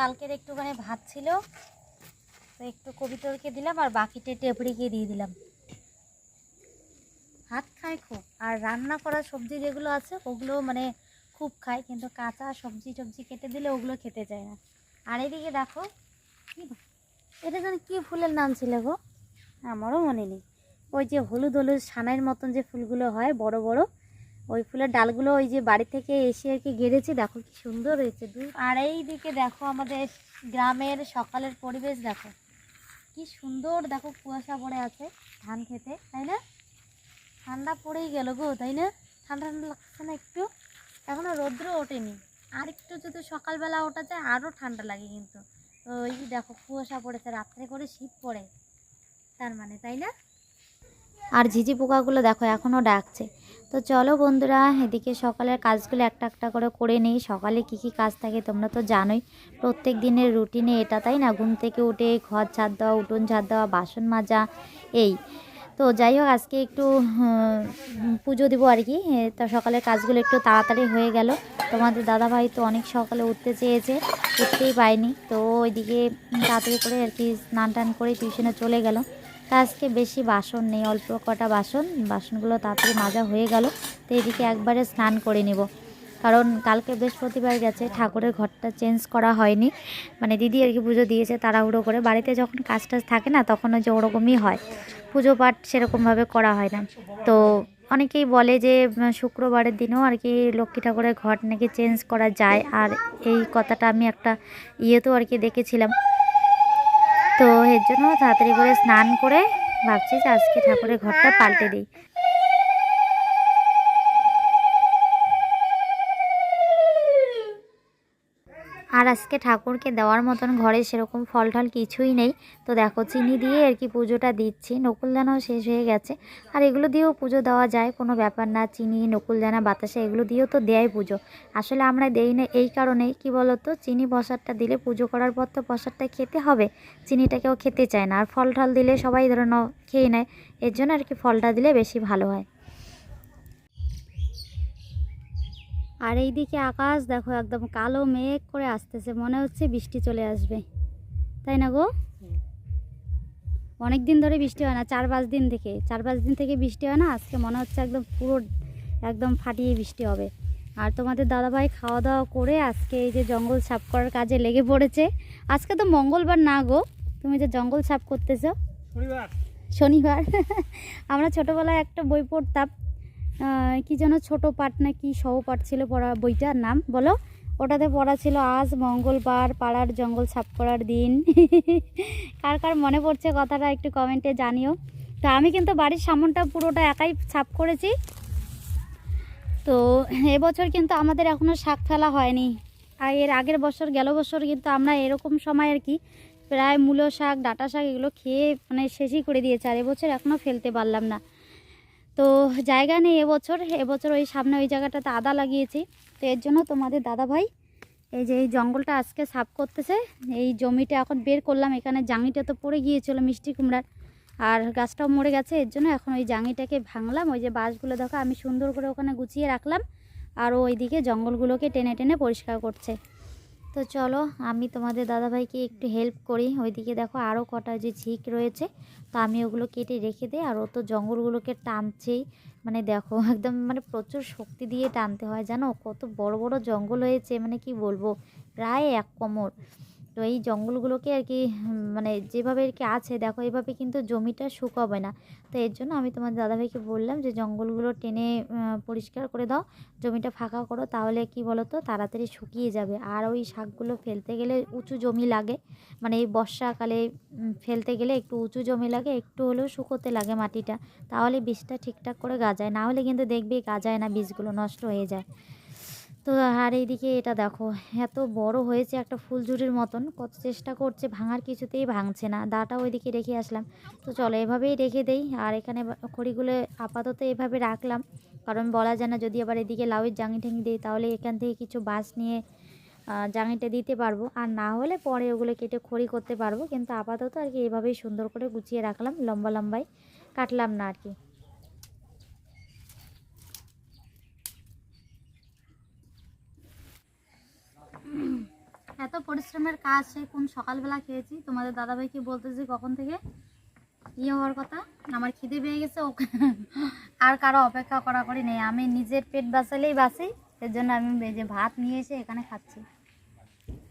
কালকের একটুখানি ভাত ছিল, তো একটু কবিতরকে দিলাম আর বাকিটা টেপড়িকে দিয়ে দিলাম। ভাত খায় খুব, আর রান্না করা সবজি যেগুলো আছে ওগুলো মানে খুব খায়, কিন্তু কাঁচা সবজি টবজি কেটে দিলে ওগুলো খেতে চায় না। আর এদিকে দেখো এটা যেন কী ফুলের নাম ছিল গো? আমারও মনে নেই। ওই যে হলুদ হলুদ সানাইয়ের মতন যে ফুলগুলো হয়, বড় বড় ওই ফুলের ডালগুলো ওই যে বাড়ি থেকে এসে আর কি গেড়েছি, দেখো কি সুন্দর হয়েছে দুই আর এই দিকে দেখো আমাদের গ্রামের সকালের পরিবেশ, দেখো কি সুন্দর, দেখো কুয়াশা পড়ে আছে ধান খেতে, তাই না? ঠান্ডা পড়েই গেল গো, তাই না? ঠান্ডা ঠান্ডা লাগছে না একটু? এখনও রৌদ্র ওঠেনি। আর একটু যদি সকালবেলা ওঠা যায় আরও ঠান্ডা লাগে কিন্তু। তো ওই দেখো কুয়াশা পড়েছে, রাত্রে করে শীত পড়ে, তার মানে তাই না? আর ঝিঝি পোকাগুলো দেখো এখনও ডাকছে। তো চলো বন্ধুরা, এদিকে সকালের কাজগুলো একটা একটা করে করে নিই। সকালে কি কি কাজ থাকে তোমরা তো জানোই। প্রত্যেক দিনের রুটিনে এটা, তাই না? ঘুম থেকে উঠে ঘর ঝাড় দেওয়া, উঠোন ঝাড় দেওয়া, বাসন মাজা, এই। তো যাই হোক, আজকে একটু পুজো দিব আর কি। তো সকালের কাজগুলো একটু তাড়াতাড়ি হয়ে গেল। তোমাদের দাদাভাই তো অনেক সকালে উঠতে চেয়েছে, উঠতেই পায়নি তো ওইদিকে তাড়াতাড়ি করে আর কি স্নান টান করে টিউশনে চলে গেল। আজকে বেশি বাসন নেই, অল্প কটা বাসন। বাসনগুলো তাড়াতাড়ি মাজা হয়ে গেল, তো এদিকে একবারে স্নান করে নিব। কারণ কালকে বৃহস্পতিবার গেছে, ঠাকুরের ঘরটা চেঞ্জ করা হয়নি। মানে দিদি আর কি পুজো দিয়েছে তাড়াহুড়ো করে। বাড়িতে যখন কাজ টাজ থাকে না, তখন যে ওরকমই হয়। পুজো পাঠ সেরকমভাবে করা হয় না। তো অনেকেই বলে যে শুক্রবারের দিনেও আর কি লক্ষ্মী ঠাকুরের ঘর নাকি চেঞ্জ করা যায়। আর এই কথাটা আমি একটা ইয়েতেও আর কি দেখেছিলাম। তো এর জন্য তাড়াতাড়ি করে স্নান করে ভাবছি যে আজকে ঠাকুরের ঘরটা পাল্টে দিই। আর আজকে ঠাকুরকে দেওয়ার মতন ঘরে সেরকম ফল টল কিছুই নেই। তো দেখো, চিনি দিয়ে আর কি পুজোটা দিচ্ছি। নকুলদানাও শেষ হয়ে গেছে। আর এগুলো দিয়েও পুজো দেওয়া যায়, কোনো ব্যাপার না। চিনি, নকুলদানা, বাতাসা এগুলো দিয়েও তো দেয় পুজো। আসলে আমরা দেই না এই কারণেই। কি বলতো? চিনি প্রসাদটা দিলে পুজো করার পর তো প্রসাদটা খেতে হবে। চিনিটা কেউ খেতে চায় না। আর ফল টল দিলে সবাই ধরো খেয়ে নেয়। এর জন্য আর কি ফলটা দিলে বেশি ভালো হয়। আর এই দিকে আকাশ দেখো একদম কালো মেঘ করে আসতেছে মনে হচ্ছে বৃষ্টি চলে আসবে। তাই না গো? অনেক দিন ধরে বৃষ্টি হয় না চার পাঁচ দিন থেকে। চার পাঁচ দিন থেকে বৃষ্টি হয় না আজকে মনে হচ্ছে একদম পুরো একদম ফাটিয়ে বৃষ্টি হবে। আর তোমাদের দাদাভাই খাওয়া দাওয়া করে আজকে এই যে জঙ্গল সাফ করার কাজে লেগে পড়েছে। আজকে তো মঙ্গলবার না গো তুমি যে জঙ্গল সাফ করতেছো? শনিবার। শনিবার। আমরা ছোটোবেলায় একটা বই পড়তাম কি যেন ছোট পাঠ না কি সহপাঠ ছিল পড়া বইটার নাম, বলো? ওটাতে পড়া ছিল আজ মঙ্গলবার, পাড়ার জঙ্গল সাফ করার দিন। কার কার মনে পড়ছে কথাটা একটু কমেন্টে জানিও। তো আমি কিন্তু বাড়ির সামনটা পুরোটা একাই ছাপ করেছি। তো এবছর কিন্তু আমাদের এখনও শাক ফেলা হয়নি। আর এর আগের বছর, গেল বছর কিন্তু আমরা এরকম সময় আর কি প্রায় মূলো শাক, ডাঁটা শাক এগুলো খেয়ে মানে শেষই করে দিয়েছে। আর এবছর এখনও ফেলতে পারলাম না। তো জায়গা নেই এবছর এবছর ওই সামনে ওই জায়গাটাতে আদা লাগিয়েছি। তো এর জন্য তোমাদের দাদা ভাই এই যে এই জঙ্গলটা আজকে সাফ করতেছে। এই জমিটা এখন বের করলাম, এখানে জাঙিটা তো পড়ে গিয়েছিল মিষ্টি কুমড়ার, আর গাছটাও মরে গেছে। এর জন্য এখন ওই জাঙিটাকে ভাঙলাম, ওই যে বাঁশগুলো দেখো, আমি সুন্দর করে ওখানে গুছিয়ে রাখলাম, আর ওইদিকে জঙ্গলগুলোকে টেনে টেনে পরিষ্কার করছে। তো চলো, আমি তোমাদের দাদাভাইকে একটু হেল্প করি। ওইদিকে দেখো আরও কটা যে ঝিক রয়েছে, তো আমি ওগুলো কেটে রেখে দিই। আর ও তো জঙ্গলগুলোকে টানছেই। মানে দেখো, একদম মানে প্রচুর শক্তি দিয়ে টানতে হয়, জানো? কত বড় বড় জঙ্গল হয়েছে মানে কি বলব? প্রায় এক কোমর। তো এই জঙ্গলগুলোকে আর কি মানে যেভাবে আর কি আছে, দেখো এভাবে কিন্তু জমিটা শুকাবে না। তো এর জন্য আমি তোমার দাদাভাইকে বললাম যে জঙ্গলগুলো টেনে পরিষ্কার করে দাও, জমিটা ফাঁকা করো, তাহলে কি বলো তো তাড়াতাড়ি শুকিয়ে যাবে। আর ওই শাকগুলো ফেলতে গেলে উঁচু জমি লাগে মানে এই বর্ষাকালে ফেলতে গেলে একটু উঁচু জমি লাগে, একটু হলেও শুকোতে লাগে মাটিটা, তাহলে বীজটা ঠিকঠাক করে গাজায়। না হলে কিন্তু দেখবি গাজায় না বীজগুলো, নষ্ট হয়ে যায়। তো আর এইদিকে এটা দেখো, এত বড় হয়েছে একটা ফুলঝুরির মতন, কত চেষ্টা করছে, ভাঙার কিছুতেই ভাঙছে না, দাটা ওইদিকে রেখে আসলাম। তো চলো এভাবেই রেখে দেই, আর এখানে খড়িগুলো আপাতত এভাবে রাখলাম, কারণ বলা যায় না যদি আবার এদিকে লাউয়ের জাঙি ঠাঙি দিই, তাহলে এখান থেকে কিছু বাঁশ নিয়ে জাঙিটা দিতে পারব, আর না হলে পরে ওগুলো কেটে খড়ি করতে পারব, কিন্তু আপাতত আর কি এভাবেই সুন্দর করে গুছিয়ে রাখলাম, লম্বা লম্বাই কাটলাম না আর কি। এত পরিশ্রমের কাজ সে কোন সকালবেলা খেয়েছি? তোমাদের দাদাভাইকে বলতেছি কখন থেকে? ইয়ে হওয়ার কথা? আমার খিদে পেয়ে গেছে আর কারও অপেক্ষা করা করি নেই। আমি নিজের পেট বাঁচালেই বাঁচি, এর জন্য আমি যে ভাত নিয়ে এসে এখানে খাচ্ছি।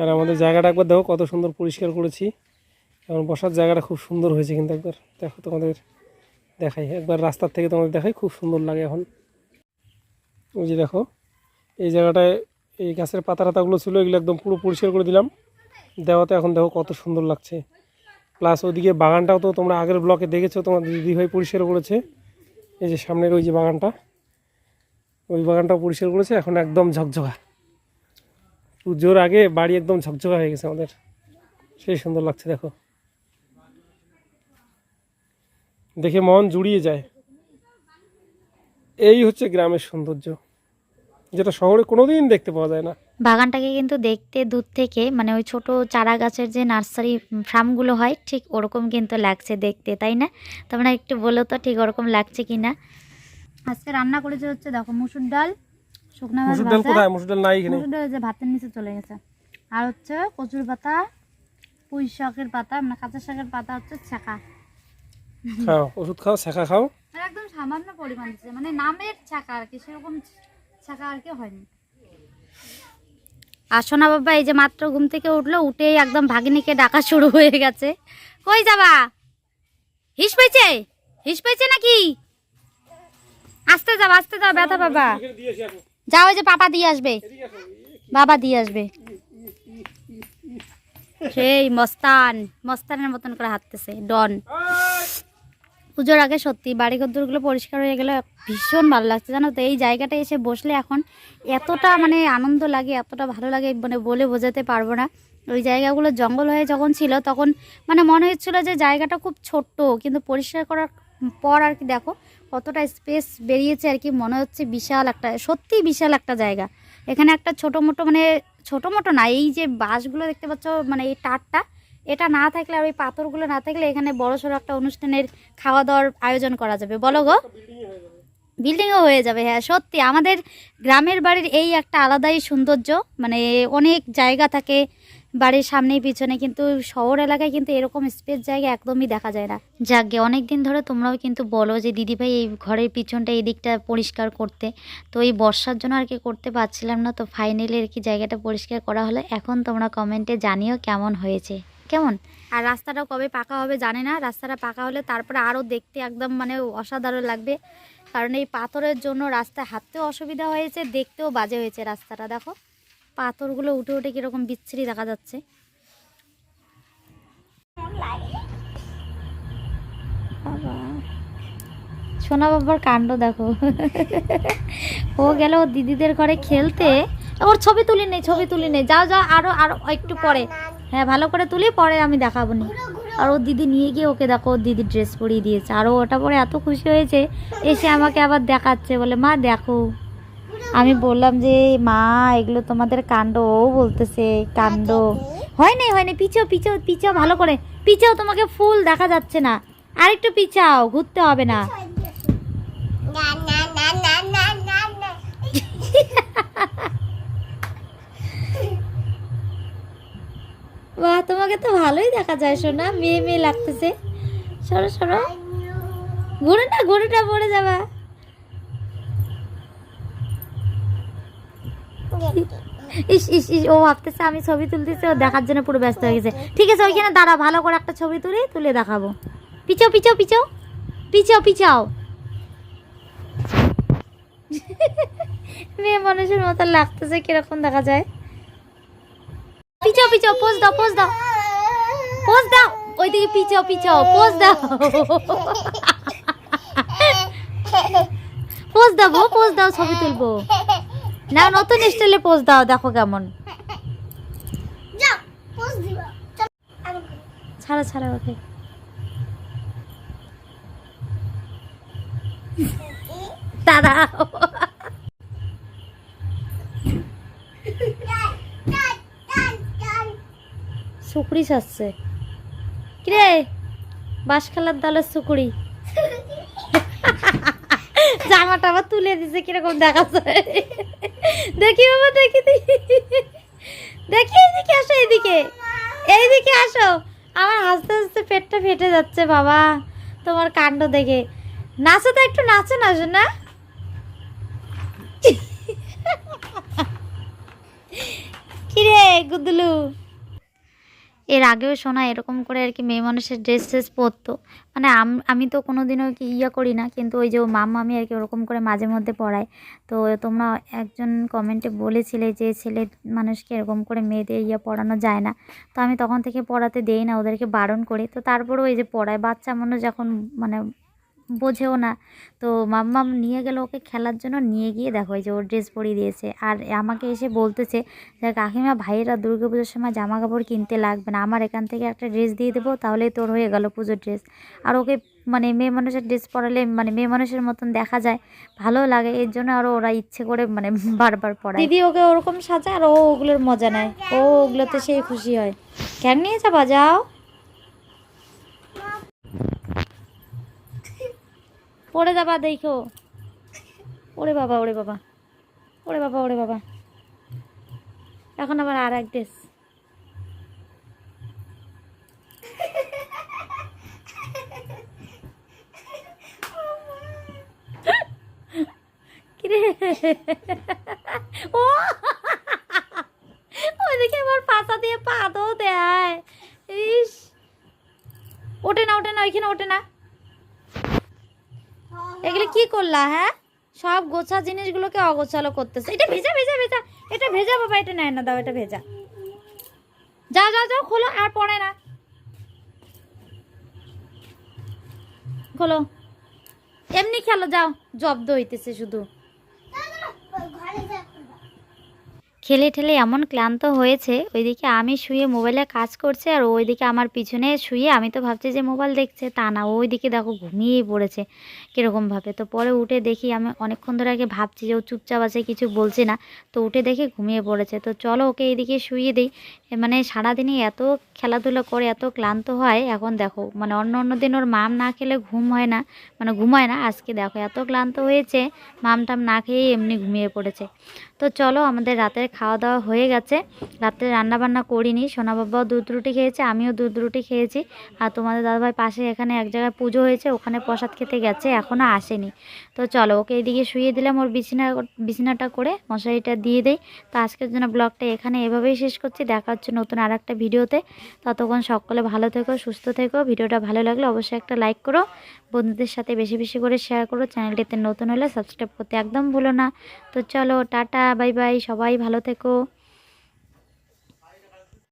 আর আমাদের জায়গাটা একবার দেখো, কত সুন্দর পরিষ্কার করেছি। এবং বসার জায়গাটা খুব সুন্দর হয়েছে কিন্তু একবার। দেখো তোমাদের দেখাই। একবার রাস্তার থেকে তোমাদের দেখাই, খুব সুন্দর লাগে এখন। ওই যে দেখো, এই জায়গাটায় এই গাছের পাতা টাতাগুলো ছিল, এগুলো একদম পুরো পরিষ্কার করে দিলাম। দেওয়াতে এখন দেখো কত সুন্দর লাগছে। প্লাস ওদিকে বাগানটাও তো তোমরা আগের ব্লকে দেখেছ তোমার দিদিভাই পরিষ্কার করেছে। এই যে সামনের ওই যে বাগানটা, ওই বাগানটাও পরিষ্কার করেছে, এখন একদম ঝকঝকা। পুজোর আগে বাড়ি একদম ঝকঝকা হয়ে গেছে আমাদের। সেই সুন্দর লাগছে, দেখো। দেখে মন জুড়িয়ে যায়। এই হচ্ছে গ্রামের সৌন্দর্য। যেটা শহরে কোনোদিন দেখতে পাওয়া যায় না। বাগানটাকে কিন্তু দেখতে দূর থেকে মানে ওই ছোট চারা গাছের যে নার্সারি ফার্মগুলো হয় ঠিক ওরকম কিন্তু লাগছে দেখতে তাই না? তোমরা একটু বলো তো ঠিক ওরকম লাগছে কি না আজকে রান্না করেছে হচ্ছে দেখো মুসুর ডাল শুকনো মুসুর ডাল কোথায়? মুসুর ডাল নাই এখানে। মুসুর ডাল যে ভাতের নিচে চলে গেছে। আর হচ্ছে কচুর পাতা পুঁই শাকের পাতা মানে কাঁচা শাকের পাতা হচ্ছে ছাকা খাও ওষুধ খাও খাও। একদম সামান্য পরিমাণ মানে নামের ছাকা আর কি সেরকম ছাকা আর কি হয়নি। আসো না বাবা, এই যে মাত্র ঘুম থেকে উঠল, উঠেই একদম ভাগিনীকে ডাকা শুরু হয়ে গেছে। কই যাবা? হিস পেয়েছে? হিস পেয়েছে নাকি? আসতে যাও আসতে যাও, ব্যথা বাবা। যাও ওই যে পাপা দিয়ে আসবে। বাবা দিয়ে আসবে। সেই মস্তান, মস্তানের মতন করে হাঁটতেছে, ডন। পুজোর আগে সত্যি বাড়ি গুলো পরিষ্কার হয়ে গেলে ভীষণ ভালো লাগছে, জানো তো? এই জায়গাটা এসে বসলে এখন এতটা মানে আনন্দ লাগে, এতটা ভালো লাগে মানে বলে বোঝাতে পারব না। ওই জায়গাগুলো জঙ্গল হয়ে যখন ছিল তখন মানে মনে হচ্ছিল যে জায়গাটা খুব ছোট্ট, কিন্তু পরিষ্কার করার পর আর কি দেখো কতটা স্পেস বেরিয়েছে আর কি, মনে হচ্ছে বিশাল একটা, সত্যি বিশাল একটা জায়গা। এখানে একটা ছোটো মোটো মানে ছোটো মোটো না, এই যে বাসগুলো দেখতে পাচ্ছ মানে এই টারটা এটা না থাকলে আর ওই পাথরগুলো না থাকলে এখানে বড় সড়ো একটা অনুষ্ঠানের খাওয়া দাওয়ার আয়োজন করা যাবে। বলো গো। বিল্ডিংও হয়ে যাবে হ্যাঁ সত্যি। আমাদের গ্রামের বাড়ির এই একটা আলাদাই সৌন্দর্য মানে অনেক জায়গা থাকে বাড়ির সামনেই পিছনে, কিন্তু শহর এলাকায় কিন্তু এরকম স্পেস জায়গা একদমই দেখা যায় না। যাকে অনেক দিন ধরে তোমরাও কিন্তু বলো যে দিদিভাই এই ঘরের পিছনটা, এই দিকটা পরিষ্কার করতে। তো এই বর্ষার জন্য আর কি করতে পারছিলাম না, তো ফাইনালি আর কি জায়গাটা পরিষ্কার করা হলো। এখন তোমরা কমেন্টে জানিও কেমন হয়েছে। কেমন? আর রাস্তাটা কবে পাকা হবে জানি না রাস্তাটা পাকা হলে তারপরে আরও দেখতে একদম মানে অসাধারণ লাগবে। কারণ এই পাথরের জন্য রাস্তায় হাঁটতেও অসুবিধা হয়েছে দেখতেও বাজে হয়েছে রাস্তাটা দেখো। পাথরগুলো উঠে উঠে কীরকম বিচ্ছিরি দেখা যাচ্ছে। সোনা বাবার কাণ্ড দেখো। ও গেল দিদিদের ঘরে খেলতে। ওর ছবি তুলি নেই ছবি তুলি নেই যাও যাও আরও আরও একটু পরে। হ্যাঁ ভালো করে তুলি পরে আমি দেখাবো নি। আর ওর দিদি নিয়ে গিয়ে ওকে দেখো ওর দিদি ড্রেস পরিয়ে দিয়েছে। আর ওটা পরে এত খুশি হয়েছে এসে আমাকে আবার দেখাচ্ছে বলে মা দেখো। আমি বললাম যে মা এগুলো তোমাদের কাণ্ড। ও বলতেছে কাণ্ড। হয় নাই হয় নাই। পিছাও পিছাও পিছাও ভালো করে। পিছাও তোমাকে ফুল দেখা যাচ্ছে না। আর একটু পিছাও ঘুরতে হবে না। বাহ, তোমাকে তো ভালোই দেখা যায় শোনা মেয়ে মেয়ে লাগতেছে। সরো সরো। ঘুরে না, ঘুরে পড়ে যাবা। ইস ইস ইস, ও ভাবতেছে আমি ছবি তুলতেছি, ও দেখার জন্য পুরো ব্যস্ত হয়ে গেছে। ঠিক আছে, ওইখানে দাঁড়া ভালো করে একটা ছবি তুলি, তুলে দেখাবো। পিছাও পিছাও পিছাও। পিছাও পিছাও। মেয়ে মানুষের মতো লাগতেছে, কীরকম দেখা যায়। পিছাও পিছাও পোজ দাও পোজ দাও। পোজ দাও। ওইদিকে পিছাও পিছাও পোজ দাও। পোজ দাও পোজ দাও ছবি তুলবো। না নতুন স্টাইলে পোজ দাও দেখো কেমন। ছাড়া ছাড়া ওকে। দাঁড়াও সুকুড়ি সাজছে কিরে, বাঁশ খেলার দলের সুকুড়ি। জামাটা আবার তুলে দিছে, কীরকম দেখা যায় দেখি বাবা, দেখি দেখি। এইদিকে আসো এইদিকে এইদিকে আসো। আমার হাসতে হাসতে পেটটা ফেটে যাচ্ছে বাবা, তোমার কাণ্ড দেখে। নাচো তো একটু, নাচো না না। কিরে, গুদলু। এর আগেও শোনা এরকম করে আর কি মেয়ে মানুষের ড্রেস ট্রেস পরতো। মানে আমি তো কোনো দিনও কি ইয়া করি না, কিন্তু ওই যে মাম আমি আর কি ওরকম করে মাঝে মধ্যে পড়াই। তো তোমরা একজন কমেন্টে বলেছিলে যে ছেলে মানুষকে এরকম করে মেয়েদের ইয়া পড়ানো যায় না। তো আমি তখন থেকে পড়াতে দেই না, ওদেরকে বারণ করি। তো তারপরেও ওই যে পড়ায়, বাচ্চা মানুষ যখন মানে বোঝেও না। তো মাম্মাম নিয়ে গেল ওকে খেলার জন্য, নিয়ে গিয়ে দেখো যে ওর ড্রেস পরিয়ে দিয়েছে। আর আমাকে এসে বলতেছে যে কাকিমা, ভাইয়েরা দুর্গা পুজোর সময় জামা কাপড় কিনতে লাগবে না। আমার এখান থেকে একটা ড্রেস দিয়ে দেবো, তাহলেই তোর হয়ে গেল পুজোর ড্রেস আর ওকে মানে মেয়ে মানুষের ড্রেস পরালে মানে মেয়ে মানুষের মতন দেখা যায়। ভালো লাগে, এর জন্য আরও ওরা ইচ্ছে করে মানে বারবার পড়ায় দিদি ওকে ওরকম সাজায় আর ও ওগুলোর মজা নেয়। ও ওগুলোতে সেই খুশি হয়। কেন নিয়ে যাবা? যাও। পড়ে যাবা দেখো। ওরে বাবা ওরে বাবা। ওরে বাবা ওরে বাবা। এখন আবার আর এক ড্রেস কিরে ও ওইদিকে আবার পাতা দিয়ে পাতাও দেয় ইস ওঠে না ওঠে না ওইখানে ওঠে না এগুলো কি করলা হ্যাঁ? সব গোছা জিনিসগুলোকে অগোছালো করতেছে। এটা ভেজা ভেজা ভেজা। এটা ভেজা বাবা, এটা নেয় না, দাও, এটা ভেজা। যা যাও যাও, খোলো, আর পড়ে না। খোলো। এমনি খেলো, যাও, জব্দ হইতেছে শুধু। খেলে ঠেলে এমন ক্লান্ত হয়েছে, ওইদিকে আমি শুয়ে মোবাইলে কাজ করছে আর ওইদিকে আমার পিছনে শুয়ে আমি তো ভাবছি যে মোবাইল দেখছে, তা না, ওইদিকে দেখো ঘুমিয়েই পড়েছে কীরকমভাবে তো পরে উঠে দেখি আমি অনেকক্ষণ ধরে আগে ভাবছি যে ও চুপচাপ আছে, কিছু বলছে না, তো উঠে দেখে ঘুমিয়ে পড়েছে। তো চলো ওকে এইদিকে শুয়ে দিই মানে সারাদিনই এত খেলাধুলা করে, এত ক্লান্ত হয়, এখন দেখো মানে অন্য অন্য দিন ওর মাম না খেলে ঘুম হয় না মানে ঘুমায় না, আজকে দেখো এত ক্লান্ত হয়েছে মাম টাম না খেয়েই এমনি ঘুমিয়ে পড়েছে। তো চলো আমাদের রাতের খাওয়া দাওয়া হয়ে গেছে। রাত্রে রান্না বান্না করিনি। সোনা বাবাও দুধ রুটি খেয়েছে, আমিও দুধ রুটি খেয়েছি। আর তোমাদের দাদাভাই পাশে এখানে এক জায়গায় পুজো হয়েছে, ওখানে প্রসাদ খেতে গেছে এখনও আসেনি। তো চলো, ওকে এদিকে শুয়ে দিলাম, ওর বিছানা, বিছানাটা করে মশারিটা দিয়ে দেই। তো আজকের জন্য ব্লগটা এখানে এভাবেই শেষ করছি। দেখা হচ্ছে নতুন আর একটা ভিডিওতে। ততক্ষণ সকলে ভালো থেকো, সুস্থ থেকো। ভিডিওটা ভালো লাগলে অবশ্যই একটা লাইক করো। বন্ধুদের সাথে বেশি বেশি করে শেয়ার করো। চ্যানেলটিতে নতুন হলে সাবস্ক্রাইব করতে একদম ভুলো না। তো চলো, টাটা বাই বাই সবাই ভালো থেকো।